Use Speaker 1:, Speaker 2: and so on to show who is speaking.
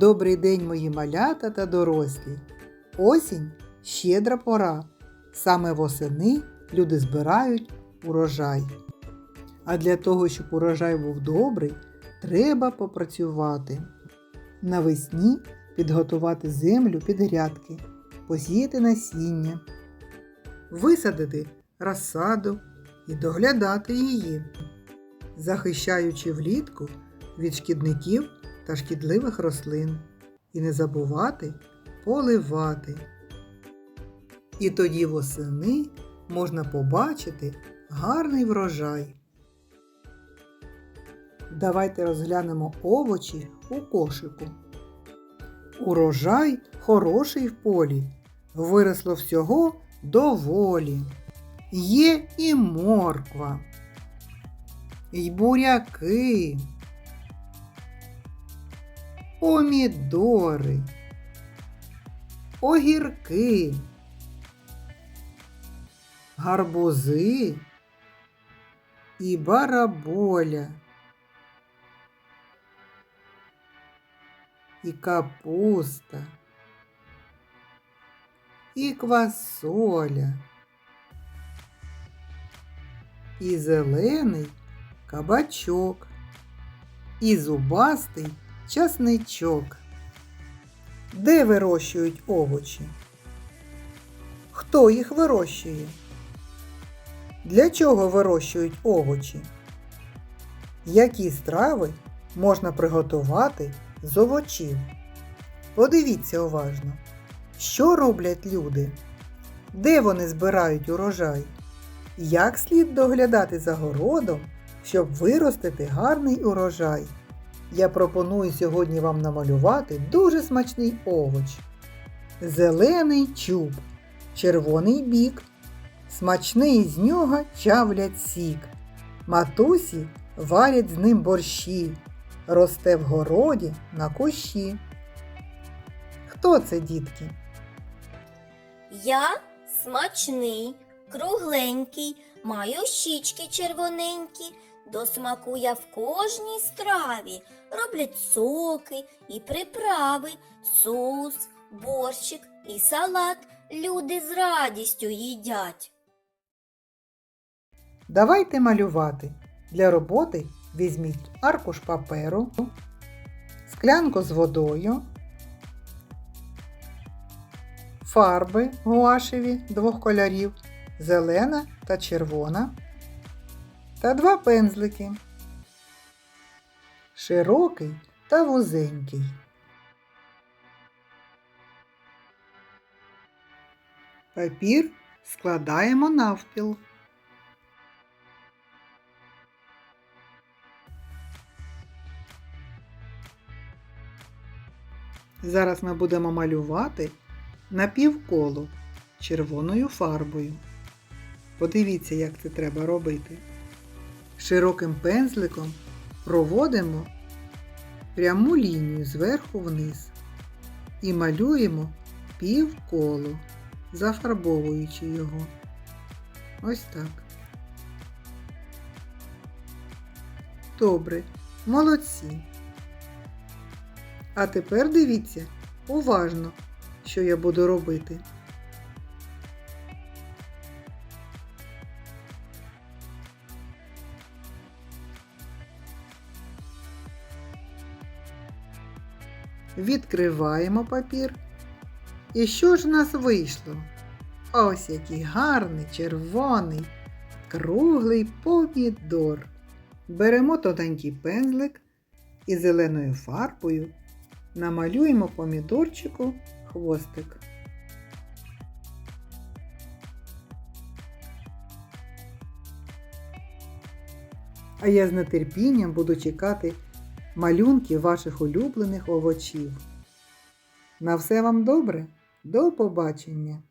Speaker 1: Добрий день, мої малята та дорослі. Осінь щедра пора. Саме восени люди збирають урожай. А для того, щоб урожай був добрий, треба попрацювати. Навесні підготувати землю під грядки, посіяти насіння, висадити розсаду і доглядати її, захищаючи влітку від шкідників та шкідливих рослин. І не забувати поливати. І тоді восени можна побачити гарний врожай. Давайте розглянемо овочі у кошику. Урожай хороший в полі, виросло всього доволі. Є і морква, і буряки, помідори, огірки, гарбузи і бараболя, і капуста, і квасоля, і зелений кабачок, і зубастий часничок. Де вирощують овочі? Хто їх вирощує? Для чого вирощують овочі? Які страви можна приготувати з овочів? Подивіться уважно, що роблять люди? Де вони збирають урожай? Як слід доглядати за городом, щоб виростити гарний урожай? Я пропоную сьогодні вам намалювати дуже смачний овоч. Зелений чуб, червоний бік. Смачний з нього чавлять сік. Матусі варять з ним борщі. Росте в городі на кущі. Хто це, дітки?
Speaker 2: Я смачний, кругленький, маю щічки червоненькі. До смаку я в кожній страві. Роблять соки і приправи, соус, борщик і салат. Люди з радістю їдять.
Speaker 1: Давайте малювати. Для роботи візьміть аркуш паперу, склянку з водою, фарби гуашеві двох кольорів, зелена та червона, та два пензлики, широкий та вузенький. Папір складаємо навпіл. Зараз ми будемо малювати напівколо червоною фарбою. Подивіться, як це треба робити. Широким пензликом проводимо пряму лінію зверху вниз і малюємо півколо, зафарбовуючи його. Ось так. Добре, молодці. А тепер дивіться уважно, що я буду робити. Відкриваємо папір. І що ж в нас вийшло? Ось який гарний, червоний, круглий помідор. Беремо тоненький пензлик і зеленою фарбою намалюємо помідорчику хвостик. А я з нетерпінням буду чекати малюнки ваших улюблених овочів. На все вам добре, до побачення!